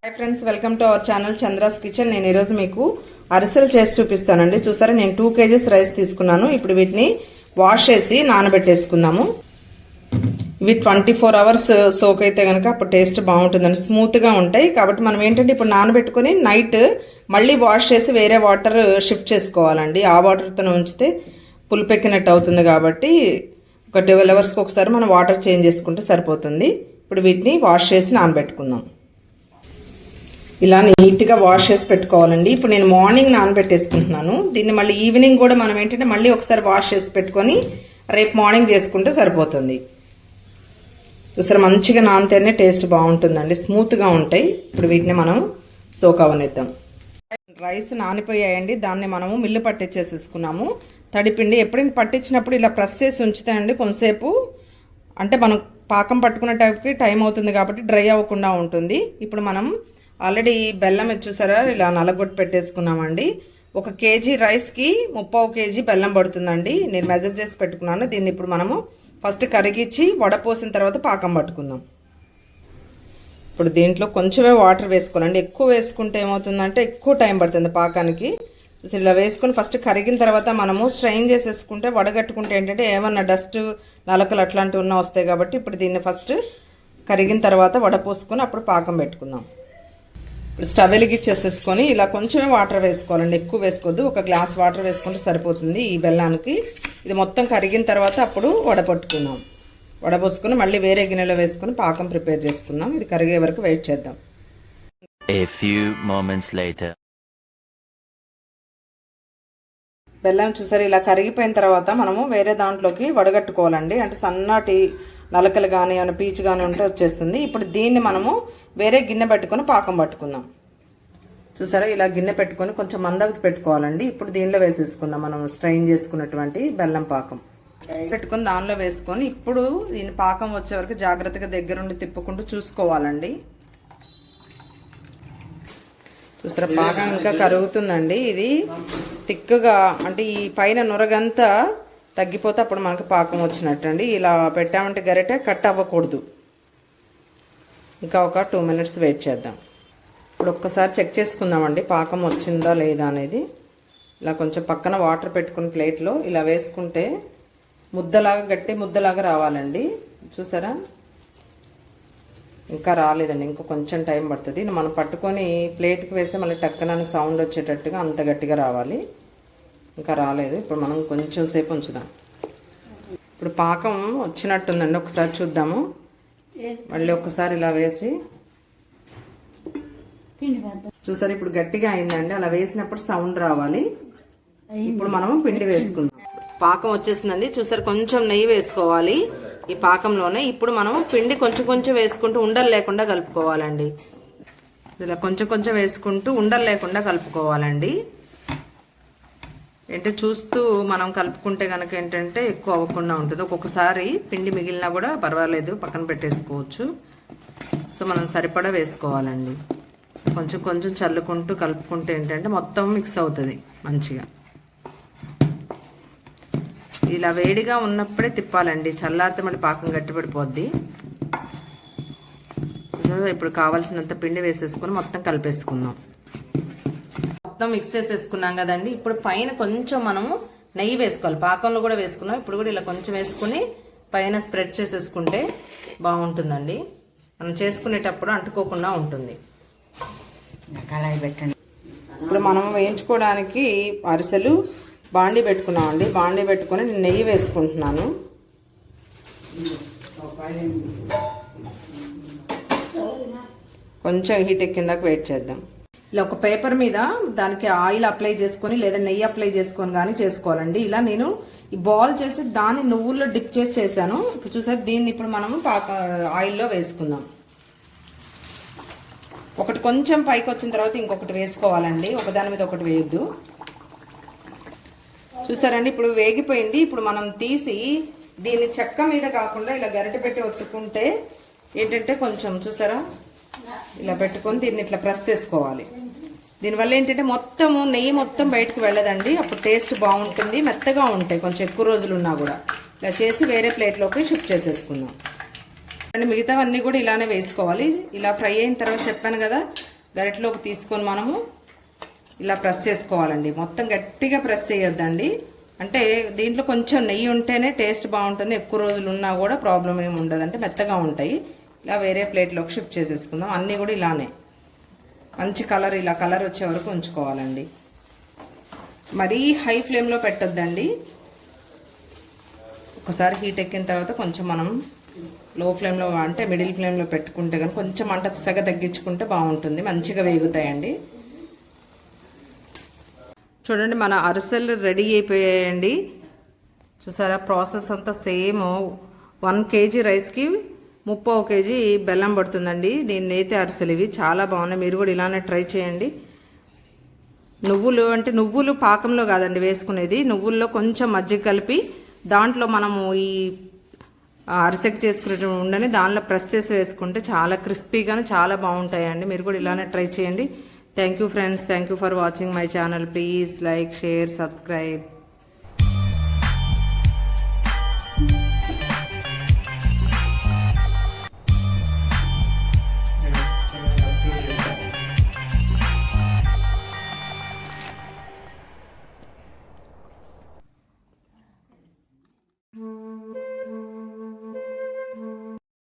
Hi friends welcome to our channel Chandra's kitchen నేను ఈరోజు మీకు అరిసెలు చేసి చూపిస్తానండి. చూసారా నేను టూ కేజీస్ రైస్ తీసుకున్నాను. ఇప్పుడు వీటిని వాష్ చేసి నానబెట్టేసుకుందాము. ఇవి ట్వంటీ ఫోర్ అవర్స్ సోక్ అయితే కనుక అప్పుడు టేస్ట్ బాగుంటుందండి. స్మూత్గా ఉంటాయి. కాబట్టి మనం ఏంటంటే ఇప్పుడు నానబెట్టుకుని నైట్ మళ్ళీ వాష్ చేసి వేరే వాటర్ షిఫ్ట్ చేసుకోవాలండి. ఆ వాటర్తో ఉంచితే పులిపెక్కినట్టు అవుతుంది కాబట్టి ఒక ట్వెల్వ్ అవర్స్కి ఒకసారి మనం వాటర్ చేంజ్ చేసుకుంటే సరిపోతుంది. ఇప్పుడు వీటిని వాష్ చేసి నానబెట్టుకుందాం. ఇలా నీట్గా వాష్ చేసి పెట్టుకోవాలండి. ఇప్పుడు నేను మార్నింగ్ నానబెట్టేసుకుంటున్నాను. దీన్ని మళ్ళీ ఈవినింగ్ కూడా మనం ఏంటంటే మళ్ళీ ఒకసారి వాష్ చేసి పెట్టుకొని రేపు మార్నింగ్ చేసుకుంటే సరిపోతుంది. చూసారా మంచిగా నానితేనే టేస్ట్ బాగుంటుందండి. స్మూత్గా ఉంటాయి. ఇప్పుడు వీటిని మనం సోక్ అవనిద్దాం. రైస్ నానిపోయాయండి. దాన్ని మనము మిల్లు పట్టించేసేసుకున్నాము. తడిపిండి ఎప్పుడైనా పట్టించినప్పుడు ఇలా ప్రెస్ చేసి అండి కొంతసేపు. అంటే మనం పాకం పట్టుకునే టైంకి టైం అవుతుంది కాబట్టి డ్రై అవ్వకుండా ఉంటుంది. ఇప్పుడు మనం ఆల్రెడీ బెల్లం చూసారా? ఇలా నలగొట్టి పెట్టేసుకున్నామండి. ఒక కేజీ రైస్కి ముప్పావు కేజీ బెల్లం పడుతుందండి. నేను మెజర్ చేసి పెట్టుకున్నాను. దీన్ని ఇప్పుడు మనము ఫస్ట్ కరిగించి వడపోసిన తర్వాత పాకం పట్టుకుందాం. ఇప్పుడు దీంట్లో కొంచెమే వాటర్ వేసుకోవాలండి. ఎక్కువ వేసుకుంటే ఏమవుతుందంటే ఎక్కువ టైం పడుతుంది పాకానికి. చూసి ఇలా వేసుకుని ఫస్ట్ కరిగిన తర్వాత మనము స్ట్రెయిన్ చేసేసుకుంటే వడగట్టుకుంటే ఏంటంటే ఏమన్నా డస్ట్ నలకలు అట్లాంటివి ఉన్నా వస్తాయి కాబట్టి ఇప్పుడు దీన్ని ఫస్ట్ కరిగిన తర్వాత వడపోసుకొని అప్పుడు పాకం పెట్టుకుందాం. ఇప్పుడు స్టవ్ వెలిగిచ్చేసేసుకొని ఇలా కొంచెమే వాటర్ వేసుకోవాలండి. ఎక్కువ వేసుకోవద్దు. ఒక గ్లాస్ వాటర్ వేసుకుంటే సరిపోతుంది ఈ బెల్లానికి. ఇది మొత్తం కరిగిన తర్వాత అప్పుడు వడపట్టుకుందాం వడపోసుకొని మళ్ళీ వేరే గిన్నెలో వేసుకొని పాకం ప్రిపేర్ చేసుకుందాం. ఇది కరిగే వరకు వెయిట్ చేద్దాం. A few moments later. బెల్లం చూసారు ఇలా కరిగిపోయిన తర్వాత మనము వేరే దాంట్లోకి వడగట్టుకోవాలండి. అంటే సన్నటి నలకలు కానీ ఏమైనా పీచు కానీ ఉంటే వచ్చేస్తుంది. ఇప్పుడు దీన్ని మనము వేరే గిన్నె పెట్టుకొని పాకం పట్టుకుందాం. చూసారా ఇలా గిన్నె పెట్టుకొని కొంచెం మందకి పెట్టుకోవాలండి. ఇప్పుడు దీనిలో వేసేసుకుందాం. మనం స్ట్రెయిన్ చేసుకున్నటువంటి బెల్లం పాకం. పెట్టుకుని దానిలో వేసుకొని ఇప్పుడు దీని పాకం వచ్చే వరకు జాగ్రత్తగా దగ్గరుండి తిప్పుకుంటూ చూసుకోవాలండి. చూసారా పాకం ఇంకా కరుగుతుందండి. ఇది థిక్గా అంటే ఈ పైన నురగంతా తగ్గిపోతే అప్పుడు మనకు పాకం వచ్చినట్టు అండి ఇలా పెట్టామంటే గరిటె కట్ అవ్వకూడదు. ఇంకా ఒక టూ మినిట్స్ వెయిట్ చేద్దాం. ఇప్పుడు ఒక్కసారి చెక్ చేసుకుందామండి పాకం వచ్చిందా లేదా అనేది. ఇలా కొంచెం పక్కన వాటర్ పెట్టుకుని ప్లేట్లో ఇలా వేసుకుంటే ముద్దలాగా గట్టి ముద్దలాగా రావాలండి. చూసారా? ఇంకా రాలేదండి ఇంకా కొంచెం టైం పడుతుంది. మనం పట్టుకొని ప్లేట్కి వేస్తే మళ్ళీ టక్కన సౌండ్ వచ్చేటట్టుగా అంత గట్టిగా రావాలి. ఇంకా రాలేదు. ఇప్పుడు మనం కొంచెం సేపు ఉంచుదాం. ఇప్పుడు పాకం వచ్చినట్టుందండి. ఒకసారి చూద్దాము. మళ్ళీ ఒకసారి ఇలా వేసి. చూసారు ఇప్పుడు గట్టిగా అయిందండి. అలా వేసినప్పుడు సౌండ్ రావాలి. ఇప్పుడు మనం పిండి వేసుకుందాం. పాకం వచ్చేసిందండి. చూసారు కొంచెం నెయ్యి వేసుకోవాలి. ఈ పాకంలోనే. ఇప్పుడు మనం పిండి కొంచెం కొంచెం వేసుకుంటూ ఉండలు లేకుండా కలుపుకోవాలండి. ఇలా కొంచెం కొంచెం వేసుకుంటూ ఉండలు లేకుండా కలుపుకోవాలండి. ఏంటంటే చూస్తూ మనం కలుపుకుంటే కనుక ఏంటంటే ఎక్కువ అవ్వకుండా ఉంటుంది. ఒక్కొక్కసారి పిండి మిగిలినా కూడా పర్వాలేదు పక్కన పెట్టేసుకోవచ్చు. సో మనం సరిపడా వేసుకోవాలండి. కొంచెం కొంచెం చల్లుకుంటూ కలుపుకుంటే ఏంటంటే మొత్తం మిక్స్ అవుతుంది మంచిగా. ఇలా వేడిగా ఉన్నప్పుడే తిప్పాలండి. చల్లారితే మళ్ళీ పాకం గట్టిపడిపోద్ది ఇప్పుడు కావాల్సినంత పిండి వేసేసుకొని మొత్తం కలిపేసుకుందాం. మొత్తం మిక్స్ చేసేసుకున్నాం కదండి. ఇప్పుడు పైన కొంచెం మనము నెయ్యి వేసుకోవాలి. పాకంలో కూడా వేసుకున్నాం. ఇప్పుడు కూడా ఇలా కొంచెం వేసుకుని పైన స్ప్రెడ్ చేసేసుకుంటే బాగుంటుందండి. మనం చేసుకునేటప్పుడు అంటుకోకుండా ఉంటుంది. కళాయి పెట్టండి. ఇప్పుడు మనం వేయించుకోవడానికి అరిసెలు బాండి పెట్టుకున్నామండి. బాండి పెట్టుకొని నేను నెయ్యి వేసుకుంటున్నాను. కొంచెం హీట్ ఎక్కిందాక వెయిట్ చేద్దాం. ఇలా ఒక పేపర్ మీద దానికి ఆయిల్ అప్లై చేసుకొని లేదా నెయ్యి అప్లై చేసుకొని కానీ చేసుకోవాలండి. ఇలా నేను ఈ బాల్ చేసి దాన్ని నువ్వుల్లో డిప్ చేసి చేశాను. ఇప్పుడు చూసారు దీన్ని ఇప్పుడు మనము పాక ఆయిల్లో వేసుకుందాం. ఒకటి కొంచెం పైకి వచ్చిన తర్వాత ఇంకొకటి వేసుకోవాలండి. ఒకదాని మీద ఒకటి వేయద్దు. చూసారండి ఇప్పుడు వేగిపోయింది. ఇప్పుడు మనం తీసి దీన్ని చెక్క మీద కాకుండా ఇలా గరిట పెట్టి ఒత్తుకుంటే ఏంటంటే కొంచెం చూసారా ఇలా పెట్టుకొని దీన్ని ఇట్లా ప్రెస్ చేసుకోవాలి. దీనివల్ల ఏంటంటే మొత్తము నెయ్యి మొత్తం బయటకు వెళ్ళదండి. అప్పుడు టేస్ట్ బాగుంటుంది మెత్తగా ఉంటాయి. కొంచెం ఎక్కువ రోజులు ఉన్నా కూడా. ఇలా చేసి వేరే ప్లేట్లోకి షిఫ్ట్ చేసేసుకుందాం. అండ్ మిగతావన్నీ కూడా ఇలానే వేసుకోవాలి. ఇలా ఫ్రై అయిన తర్వాత చెప్పాను కదా గరిటలోకి తీసుకొని మనము ఇలా ప్రెస్ చేసుకోవాలండి. మొత్తం గట్టిగా ప్రెస్ చేయొద్దండి. అంటే దీంట్లో కొంచెం నెయ్యి ఉంటేనే టేస్ట్ బాగుంటుంది. ఎక్కువ రోజులు ఉన్నా కూడా ప్రాబ్లం ఏమి ఉండదు. అంటే మెత్తగా ఉంటాయి. ఇలా వేరే ప్లేట్లోకి షిఫ్ట్ చేసేసుకుందాం. అన్నీ కూడా ఇలానే. మంచి కలర్ ఇలా కలర్ వచ్చే వరకు ఉంచుకోవాలండి. మరీ హై ఫ్లేమ్లో పెట్టొద్దండి. ఒకసారి హీట్ ఎక్కిన తర్వాత కొంచెం మనం లో ఫ్లేమ్లో అంటే మిడిల్ ఫ్లేమ్లో పెట్టుకుంటే కానీ కొంచెం మంట సగ తగ్గించుకుంటే బాగుంటుంది. మంచిగా వేగుతాయండి. చూడండి మన అరిసెలు రెడీ అయిపోయాయండి. చూసారా ప్రాసెస్ అంతా సేమ్. వన్ కేజీ రైస్కి ముప్పై కేజీ బెల్లం పడుతుందండి. దీన్ని నేతే అరిసెలు ఇవి. చాలా బాగున్నాయి. మీరు కూడా ఇలానే ట్రై చేయండి. నువ్వులు అంటే నువ్వులు పాకంలో కాదండి వేసుకునేది. నువ్వుల్లో కొంచెం మజ్జిగ కలిపి దాంట్లో మనము ఈ అరిసెకి చేసుకునే ఉండని దానిలో ప్రెస్ చేసి వేసుకుంటే చాలా క్రిస్పీగాను చాలా బాగుంటాయండి. మీరు కూడా ఇలానే ట్రై చేయండి. Thank you friends. Thank you for watching my channel. Please like, share, subscribe.